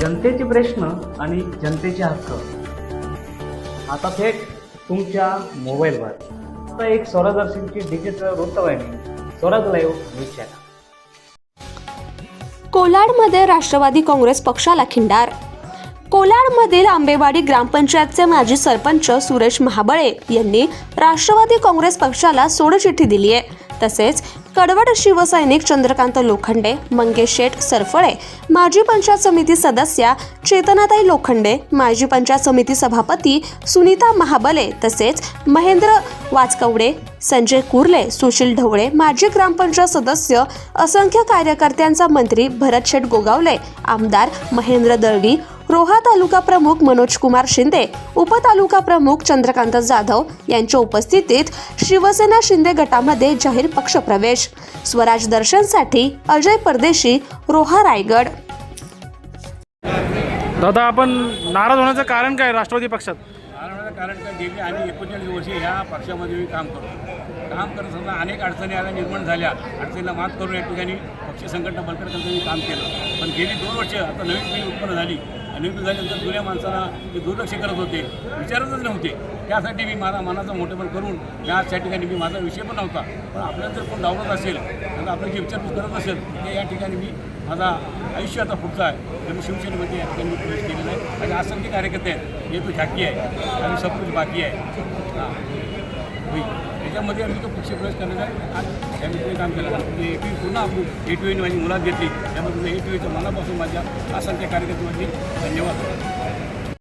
जनतेचे प्रश्न आणि जनतेचे हक्क. आता थेट तुमच्या मोबाईलवर आता एक स्वरादर्शनची डिजिटल वृत्तवाहिनी स्वराज लाईव्ह न्यूज चॅनल कोलाडमध्ये राष्ट्रवादी काँग्रेस पक्षाला खिंडार. कोलाडमधील आंबेवाडी ग्रामपंचायतचे माजी सरपंच सुरेश महाबळे यांनी राष्ट्रवादी काँग्रेस पक्षाला सोडचिठ्ठी दिली आहे तसेच कडवड शिवसैनिक चंद्रकांत लोखंडे मंगेश शेठ सरफळे माजी पंचायत समिती सदस्या चेतनाताई लोखंडे माजी पंचायत समिती सभापती सुनीता महाबले तसेच महेंद्र वाचकवडे संजय कुर्ले सुशील ढवळे माजी ग्रामपंचायत सदस्य असंख्य कार्यकर्त्यांचा मंत्री भरत शेठ गोगावले आमदार महेंद्र दळवी रोहा तालुका प्रमुख मनोज कुमार शिंदे उपतालुका प्रमुख चंद्रकांत जाधव यांच्या उपस्थितीत शिवसेना शिंदे गटामध्ये जाहीर पक्षप्रवेश स्वराज दर्शनसाठी अजय परदेशी रोहा रायगड. दादा आपण नाराज होण्याचं कारण काय राष्ट्रवादी पक्षात? कारण कारण काय? गेली आणि एकोणचाळीस वर्षे ह्या पक्षामध्ये मी काम करतो. काम करत असताना अनेक अडचणी आल्या निर्माण झाल्या. अडचणीला मात करून या ठिकाणी पक्ष संघटना बलकट करताना मी काम केलं. पण गेली दोन वर्ष आता नवीन पिढी उत्पन्न झाली. आणि झाल्यानंतर जुन्या माणसाला ते दुर्लक्ष करत होते विचारतच नव्हते. त्यासाठी मी माझा मनाचं मोठेपण करून या त्या ठिकाणी मी माझा विषय पण नव्हता. पण आपल्याला जर कोण डावलत असेल तर जे विचारपूस करत असेल तर या ठिकाणी मी माझा आयुष्य आता पुढचा आहे. तर मी शिवसेनेमध्ये या ठिकाणी मी प्रवेश केलेला आहे. आणि असंख्य कार्यकर्ते आहेत हे तो झाकी आहे. आणि सब कुछ बाकी आहे. हां. होईल. त्याच्यामध्ये आम्ही तो पक्ष प्रवेश करण्याचा आज काम केलं म्हणजे ए टी पुन्हा आपण ए टी माझी मुलात घेतली. त्यामध्ये ए टी मनापासून माझ्या असंख्य कार्यकर्त्यांमध्ये धन्यवाद.